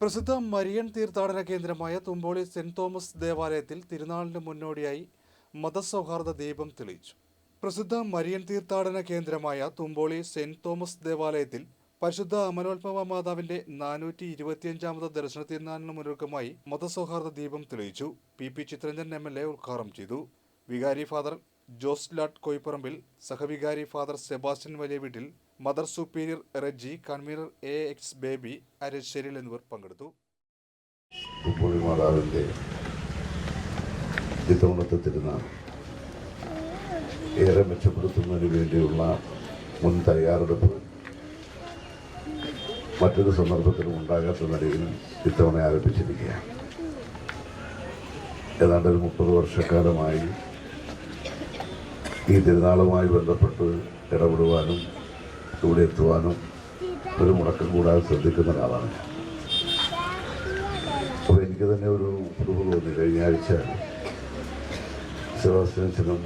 പ്രസിദ്ധ മരിയൻ തീർത്ഥാടന കേന്ദ്രമായ തുമ്പോളി സെന്റ് തോമസ് ദേവാലയത്തിൽ തിരുനാളിന് മുന്നോടിയായി മതസൗഹാർദ്ദ ദീപം തെളിയിച്ചു. പ്രസിദ്ധ മരിയൻ തീർത്ഥാടന കേന്ദ്രമായ തുമ്പോളി സെന്റ് തോമസ് ദേവാലയത്തിൽ പരിശുദ്ധ അമലോത്ഭവ മാതാവിന്റെ നാനൂറ്റി ഇരുപത്തിയഞ്ചാമത് ദർശന തിരുനാളിന് മുന്നൊരുക്കമായി മതസൗഹാർദ്ദ ദീപം തെളിയിച്ചു. P P Chitharanjan M L A ഉദ്ഘാടനം ചെയ്തു. വികാരി ഫാദർ ജോസ് ലാട്ട് കൊയ്പ്പറമ്പിൽ സഹവികാരി ഫാദർ സെബാസ്റ്റ്യൻ വലിയ വീട്ടിൽ mother superior Reji convener A X Baby Arasseril എന്നിവർ പങ്കെടുത്തു. ഏറെ മെച്ചപ്പെടുത്തുന്നതിന് വേണ്ടിയുള്ള മുൻ തയ്യാറെടുപ്പ് മറ്റൊരു സന്ദർഭത്തിലും ഉണ്ടാകാത്ത നിലയിൽ ഇത്തവണ ആരംഭിച്ചിരിക്കുകയാണ്. ഏതാണ്ട് ഒരു മുപ്പത് വർഷക്കാലമായി ഈ തിരുനാളുമായി ബന്ധപ്പെട്ട് ഇടപെടുവാനും ഇവിടെ എത്തുവാനും ഒരു മുടക്കം കൂടാതെ ശ്രദ്ധിക്കുന്ന ഒരാളാണ് ഞാൻ. അപ്പോൾ എനിക്ക് തന്നെ ഒരു പുതുവ് തോന്നി. കഴിഞ്ഞ ആഴ്ച സെബാസ്റ്റ്യനും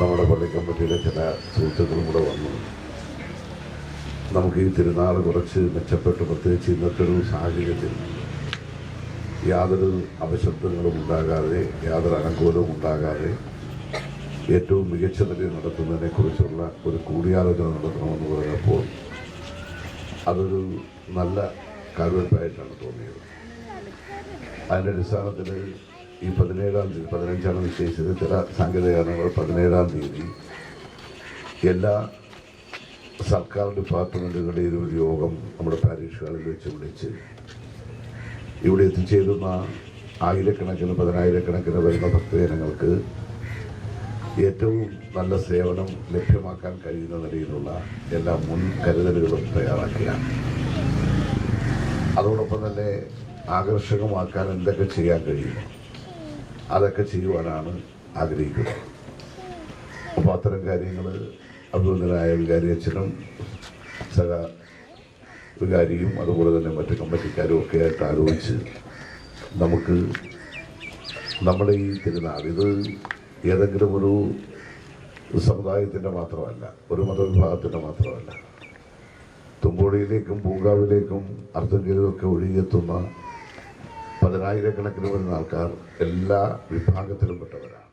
നമ്മുടെ പള്ളി കമ്മിറ്റിയിലെ ചില സുഹൃത്തുക്കളും കൂടെ വന്നു. നമുക്ക് ഈ തിരുനാൾ കുറച്ച് മെച്ചപ്പെട്ട്. പ്രത്യേകിച്ച് ഇന്നത്തെ ഒരു സാഹചര്യത്തിൽ യാതൊരു അപശബ്ദങ്ങളും ഉണ്ടാകാതെ യാതൊരു അനങ്കൂലവും ഉണ്ടാകാതെ ഏറ്റവും മികച്ച നിലയിൽ നടത്തുന്നതിനെക്കുറിച്ചുള്ള ഒരു കൂടിയാലോചന നടത്തണമെന്ന് പറഞ്ഞപ്പോൾ അതൊരു നല്ല കാൽവെപ്പായിട്ടാണ് തോന്നിയത്. അതിന്റെ അടിസ്ഥാനത്തിൽ ഈ പതിനേഴാം തീയതി പതിനഞ്ചാണ് നിശ്ചയിച്ചത് ചില സാങ്കേതിക കാരണങ്ങൾ പതിനേഴാം തീയതി എല്ലാ സർക്കാർ ഡിപ്പാർട്ട്മെന്റുകളുടെയും ഒരു യോഗം നമ്മുടെ പാരീഷ് ഹാളിൽ വെച്ച് വിളിച്ച് ഇവിടെ എത്തിച്ചേരുന്ന ആയിരക്കണക്കിന് പതിനായിരക്കണക്കിന് വരുന്ന ഭക്തജനങ്ങൾക്ക് ഏറ്റവും നല്ല സേവനം ലഭ്യമാക്കാൻ കഴിയുന്ന നിലയിലുള്ള എല്ലാ മുൻകരുതലുകളും തയ്യാറാക്കുക അതോടൊപ്പം തന്നെ ആകർഷകമാക്കാൻ എന്തൊക്കെ ചെയ്യാൻ കഴിയും അതൊക്കെ ചെയ്യുവാനാണ് ആഗ്രഹിക്കുന്നത്. അപ്പോൾ അത്തരം കാര്യങ്ങൾ അഭിനന്ദനായ വികാരി അച്ഛനും സഹ വികാരിയും അതുപോലെ തന്നെ മറ്റ് കമ്മിറ്റിക്കാരും ഒക്കെ ആയിട്ട് ആലോചിച്ച് നമുക്ക് നമ്മുടെ ഈ തിരുനാൾ ഇത് ഏതെങ്കിലും ഒരു സമുദായത്തിന്റെ മാത്രമല്ല ഒരു മതവിഭാഗത്തിന്റെ മാത്രമല്ല. തുമ്പോടിയിലേക്കും പൂങ്കാവിലേക്കും അർദ്ധഗിരിയൊക്കെ ഒഴുകിയെത്തുന്ന പതിനായിരക്കണക്കിന് വരുന്ന ആൾക്കാർ എല്ലാ വിഭാഗത്തിലും പെട്ടവരാണ്.